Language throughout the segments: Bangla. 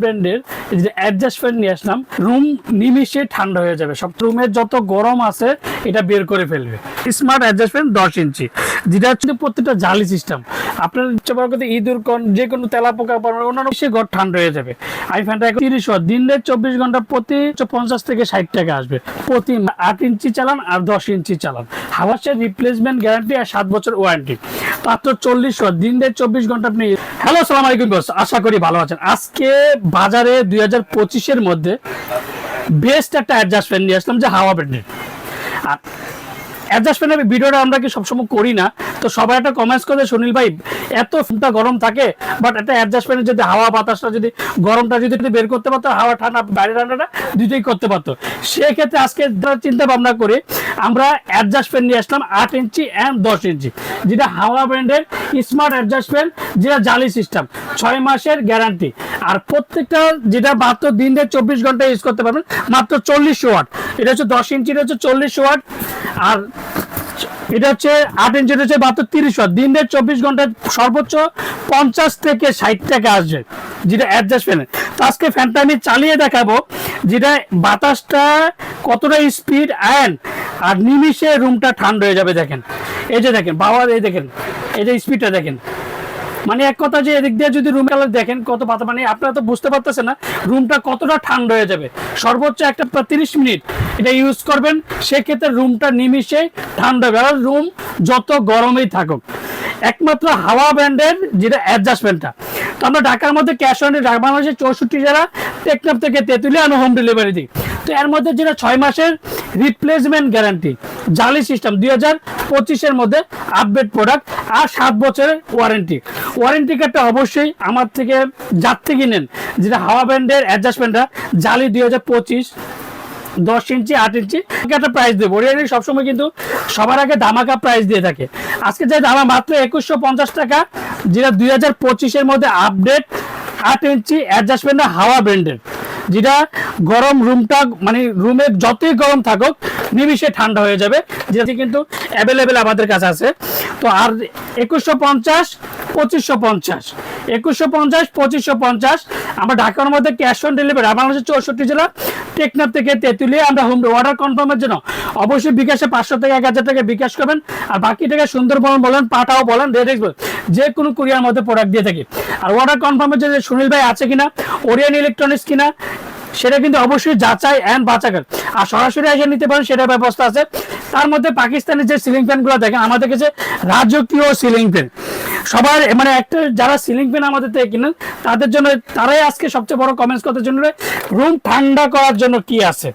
ব্র্যান্ডের যে অ্যাডজাস্ট ফ্যান নিয়ে আসলাম রুম নিমিশে ঠান্ডা হয়ে যাবে। সব রুমের যত গরম আছে, এটা বের করে ফেলবে। স্মার্ট অ্যাডজাস্ট ফ্যান দশ ইঞ্চি। যেটা হচ্ছে প্রত্যেকটা জালি সিস্টেম আপনার ইচ্ছে কথা ইঁদুর, কন, যে কোনো তেলা পোকা অন্যান্য সে ঘর ঠান্ডা হয়ে যাবে। আই ফ্যানটা এখন তিরিশ ওয়াট। দিনে চব্বিশ ঘণ্টা প্রতি পঞ্চাশ থেকে ষাট টাকা আসবে। প্রতি আট ইঞ্চি চালান আর দশ ইঞ্চি চালান। হাওয়াসের রিপ্লেসমেন্ট গ্যারান্টি আর সাত বছর ওয়ারেন্টি মাত্র চল্লিশ ওয়াট দিন দেড় চব্বিশ ঘণ্টা আপনি হ্যালো সালাম আলাইকুম বস আশা করি ভালো আছেন। আজকে বাজারে দুই হাজার পঁচিশের মধ্যে বেস্ট একটা অ্যাডজাস্টমেন্ট নিয়ে আসলাম যে হাওয়া ব্র্যান্ডের আর অ্যাডজাস্ট ফ্যানের ভিডিওটা আমরা কি সবসময় করি না? তো সবাই একটা কমেন্টস করে সুনীল ভাই, এত ফোনটা গরম থাকে বাট একটা অ্যাডজাস্ট ফ্যানের যদি হাওয়া, বাতাসটা যদি, গরমটা যদি বের করতে পারতো, হাওয়া, ঠান্ডা, বাইরে ঠান্ডাটা দুটোই করতে পারতো। সেক্ষেত্রে আজকে চিন্তা ভাবনা করে, আমরা অ্যাডজাস্টমেন্ট নিয়ে আসলাম আট ইঞ্চি অ্যান্ড দশ ইঞ্চি। যেটা হাওয়া ব্র্যান্ডের স্মার্ট অ্যাডজাস্টমেন্ট যেটা জালি সিস্টেম ছয় মাসের গ্যারান্টি আর প্রত্যেকটা, যেটা মাত্র দিন দিয়ে চব্বিশ ঘণ্টা ইউজ করতে পারবেন, মাত্র চল্লিশ ওয়াট এটা হচ্ছে দশ ইঞ্চির হচ্ছে চল্লিশ ওয়াট। আর এটা হচ্ছে আট ইঞ্চির হচ্ছে মাত্র তিরিশ ওয়াট। দিন দিয়ে চব্বিশ ঘন্টায় সর্বোচ্চ পঞ্চাশ থেকে ষাট টাকা আসবে, যেটা অ্যাডজাস্ট ফ্যানের তো আজকে ফ্যানটা আমি চালিয়ে দেখাবো, যেটা বাতাসটা কতটা স্পিড অ্যান্ড আর নিমিশে রুমটা ঠান্ডা হয়ে যাবে, দেখেন। এই যে দেখেন বাবার এই দেখেন, এই যে স্পিডটা দেখেন। মানে এক কথা যে এদিক দিয়ে যদি রুম কালার দেখেন কত পাতা মানে আপনারা তো বুঝতে পারতেছেন না রুমটা কতটা ঠান্ডা হয়ে যাবে। সর্বোচ্চ একটা তিরিশ মিনিট এটা ইউজ করবেন, সেক্ষেত্রে রুমটা নিমিশে ঠান্ডা হবে। রুম যত গরমেই থাকুক, একমাত্র হাওয়া ব্র্যান্ডের যেটা অ্যাডজাস্টমেন্টটা তো আমরা ঢাকার মধ্যে ক্যাশ অন বাংলাদেশের চৌষট্টি জেলা টেকনাফ থেকে তেঁতুলিয়া আমি হোম ডেলিভারি দিই তো এর মধ্যে যেটা ছয় মাসের রিপ্লেসমেন্ট গ্যারান্টি জালি সিস্টেম দুই হাজার পঁচিশের মধ্যে আপডেট প্রোডাক্ট আর সাত বছরের ওয়ারেন্টি ওয়ারেন্টি কার্ডটা অবশ্যই আমার থেকে যার থেকে নেন যেটা হাওয়া ব্র্যান্ডের অ্যাডজাস্টমেন্টটা জালি দুই হাজার পঁচিশ, দশ ইঞ্চি, আট ইঞ্চি একটা প্রাইস দেবো। ওরিয়ানি সবসময় কিন্তু সবার আগে ধামাকা প্রাইস দিয়ে থাকে। আজকে যে দামা, মাত্র একুশশো পঞ্চাশ টাকা, যেটা দুই হাজার পঁচিশের মধ্যে আপডেট আট ইঞ্চি অ্যাডজাস্টমেন্ট হাওয়া ব্র্যান্ডের। যেটা গরম রুমটা মানে রুমে যতই গরম থাকুক নিমিশে ঠান্ডা হয়ে যাবে। যেটি কিন্তু অ্যাভেলেবেল আমাদের কাছে আছে। তো আর একুশশো পঞ্চাশ, পঁচিশশো পঞ্চাশ। একুশশো পঞ্চাশ, পঁচিশশো পঞ্চাশ। আমরা ঢাকার মধ্যে ক্যাশ অন ডেলিভারি আমার বাংলাদেশের চৌষট্টি জেলা, টেকনাফ থেকে তেঁতুলিয়া, আমরা হোম অর্ডার কনফার্মের জন্য। অবশ্যই বিকাশে পাঁচশো থেকে এক হাজার টাকা বিকাশ করবেন। আর বাকি টাকা সুন্দরবন বলেন, পাটাও বলেন রেড এক্সপ্রেস যে কোনো কুরিয়ার মধ্যে প্রোডাক্ট দিয়ে থাকি। আর অর্ডার কনফার্মের জন্য সুনীল ভাই আছে কিনা ওরিয়ান ইলেকট্রনিক্স কিনা, সেটা কিন্তু অবশ্যই যাচাই অ্যান্ড বাঁচাকের আর সরাসরি এসে নিতে পারেন সেটা ব্যবস্থা আছে। তার মধ্যে পাকিস্তানের যে সিলিং ফ্যানগুলো দেখেন, আমাদের কাছে রাজকীয় সিলিং ফ্যান সবার মানে একটা যারা সিলিং ফ্যান আমাদের থেকে কিনেন, তাদের জন্য তারাই আজকে সবচেয়ে বড় কমেন্টস করতে জন্য রুম ঠান্ডা করার জন্য কি আছে?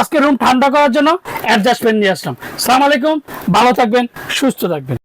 আজকে রুম ঠান্ডা করার জন্য অ্যাডজাস্ট ফ্যান নিয়ে আসলাম। সালাম আলাইকুম, ভালো থাকবেন, সুস্থ থাকবেন।